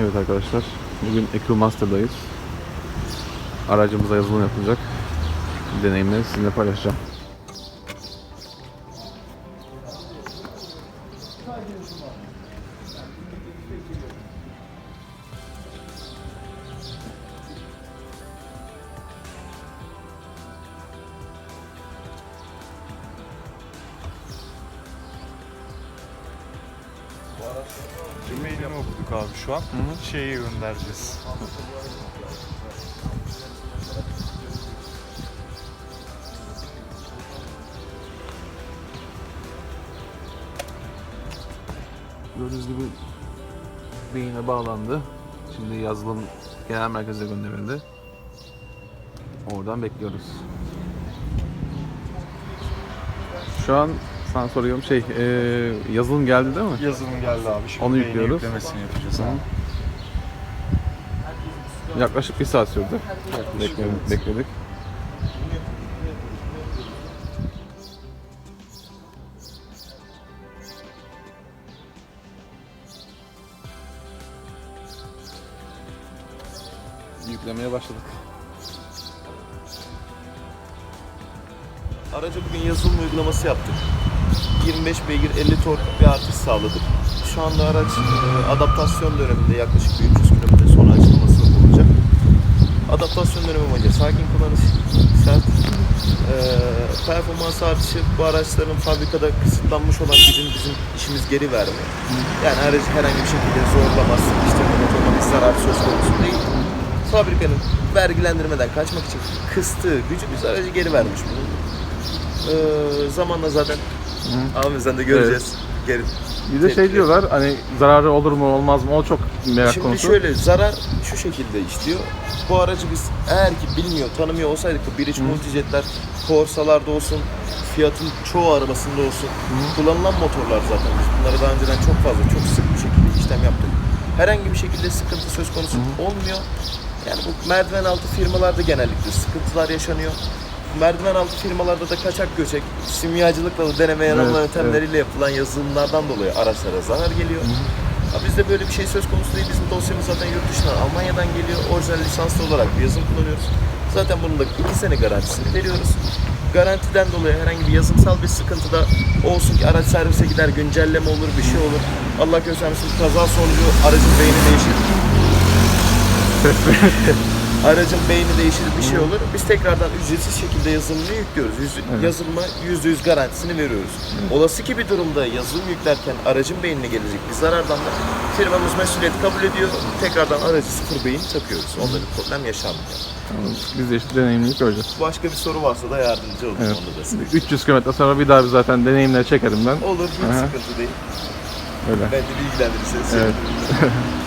Evet arkadaşlar, bugün EcoMaster'dayız. Aracımıza yazılım yapılacak. Deneyimleri sizinle paylaşacağım. Mailimi okuduk abi şu an. Şeye göndereceğiz. Gördüğünüz gibi beyine bağlandı. Şimdi yazılım genel merkeze gönderildi. Oradan bekliyoruz. Şu an sana soruyorum şey eee, yazılım geldi değil mi? Yazılım geldi abi. Şimdi Onu yüklüyoruz. yüklemesini yapacağız abi. Yaklaşık bir saat sürdü. Bekledik. bekledik. Yüklemeye başladık. Araca bugün yazılım uygulaması yaptık. 25 beygir 50 tork bir artış sağladık. Şu anda araç e, adaptasyon döneminde yaklaşık bir 300 km sonra açılması olacak. Adaptasyon dönemi boyunca sakin kullanış, sert e, performans artışı bu araçların fabrikada kısıtlanmış olan gücün bizim işimiz geri verme. Yani aracı herhangi bir şekilde zorlamaz, işte bir zarar söz konusu değil. Fabrikanın vergilendirmeden kaçmak için kıstığı gücü biz aracı geri vermiş bulunduk. Ee, zamanla zaten abi sen de göreceğiz. Geri. Bir de şey Tepki. diyorlar hani zararı olur mu olmaz mı o çok merak Şimdi konusu. şöyle zarar şu şekilde işliyor. Bu aracı biz eğer ki bilmiyor, tanımıyor olsaydık bu bir iç multijetler, Corsa'larda olsun, Fiat'ın çoğu arabasında olsun kullanılan motorlar zaten. Biz bunları daha önceden çok fazla, çok sık bir şekilde işlem yaptık. Herhangi bir şekilde sıkıntı söz konusu olmuyor. Yani bu merdiven altı firmalarda genellikle sıkıntılar yaşanıyor. Merdiven altı firmalarda da kaçak göçek, simyacılıkla da deneme yanılma Evet, yöntemleriyle yapılan yazılımlardan dolayı araçlara zarar geliyor. Ha, bizde böyle bir şey söz konusu değil. Bizim dosyamız zaten yurt dışından Almanya'dan geliyor. Orijinal lisanslı olarak bir yazılım kullanıyoruz. Zaten bunun da 2 sene garantisini veriyoruz. Garantiden dolayı herhangi bir yazılımsal bir sıkıntı da olsun ki araç servise gider, güncelleme olur, bir şey olur. Allah göstermesin kaza sonucu aracın beyni değişir. Aracın beyni değişir bir şey olur. Biz tekrardan ücretsiz şekilde yazılımını yüklüyoruz. Yüz, Yazılıma %100 garantisini veriyoruz. Olası ki bir durumda yazılım yüklerken aracın beynine gelecek bir zarardan da firmamız mesuliyet kabul ediyor. Tekrardan aracı sıfır beyin takıyoruz. Onda bir problem yaşanmıyor. Tamam, Biz de işte deneyimleyip göreceğiz. Başka bir soru varsa da yardımcı olurum Evet. onda da size. 300 km sonra bir daha bir zaten deneyimleri çekerim ben. Olur hiç Aha. sıkıntı değil. Öyle. Ben de bilgilendirirseniz Evet.